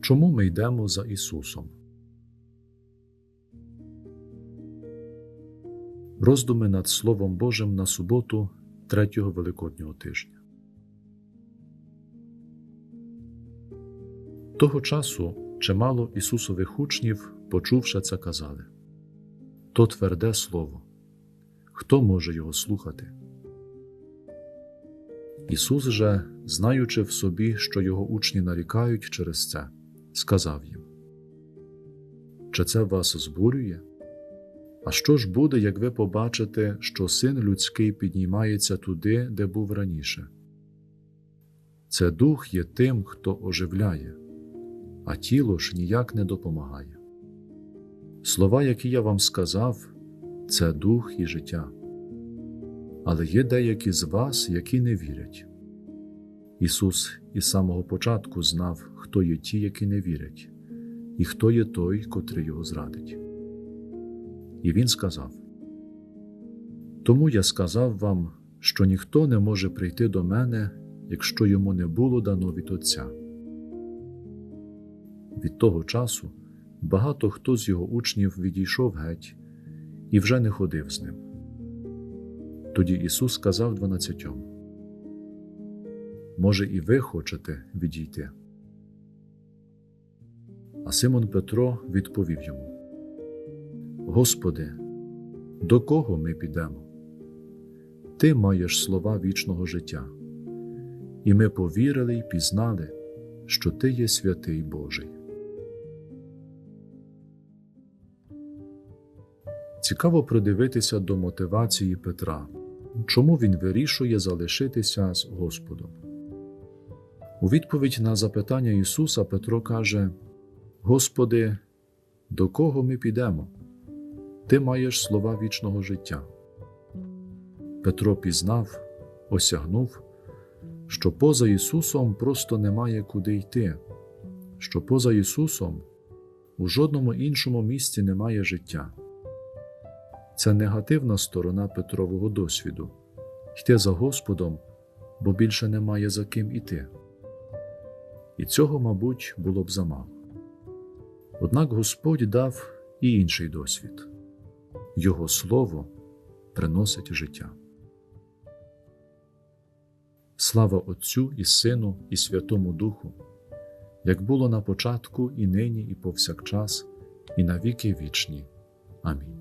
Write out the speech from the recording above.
Чому ми йдемо за Ісусом? Роздуми над Словом Божим на суботу третього Великоднього тижня. Того часу чимало Ісусових учнів, почувши це, казали то тверде слово. Хто може його слухати? Ісус же, знаючи в собі, що його учні нарікають через це, сказав їм: Чи це вас збурює? А що ж буде, як ви побачите, що син людський піднімається туди, де був раніше? Це дух є тим, хто оживляє, а тіло ж ніяк не допомагає. Слова, які я вам сказав, це дух і життя. Але є деякі з вас, які не вірять. Ісус із самого початку знав, хто є ті, які не вірять, і хто є той, котрий його зрадить. І Він сказав: Тому я сказав вам, що ніхто не може прийти до мене, якщо йому не було дано від Отця. Від того часу багато хто з його учнів відійшов геть і вже не ходив з ним. Тоді Ісус сказав дванадцятьом: Може, і ви хочете відійти? А Симон Петро відповів йому: Господи, до кого ми підемо? Ти маєш слова вічного життя, і ми повірили й пізнали, що Ти є святий Божий. Цікаво придивитися до мотивації Петра, чому він вирішує залишитися з Господом. У відповідь на запитання Ісуса Петро каже: Господи, до кого ми підемо? Ти маєш слова вічного життя. Петро пізнав, осягнув, що поза Ісусом просто немає куди йти, що поза Ісусом у жодному іншому місці немає життя. Це негативна сторона Петрового досвіду йти за Господом, бо більше немає за ким іти. І цього, мабуть, було б замало. Однак Господь дав і інший досвід Його Слово приносить життя. Слава Отцю і Сину, і Святому Духу, як було на початку, і нині, і повсякчас, і на віки вічні. Амінь.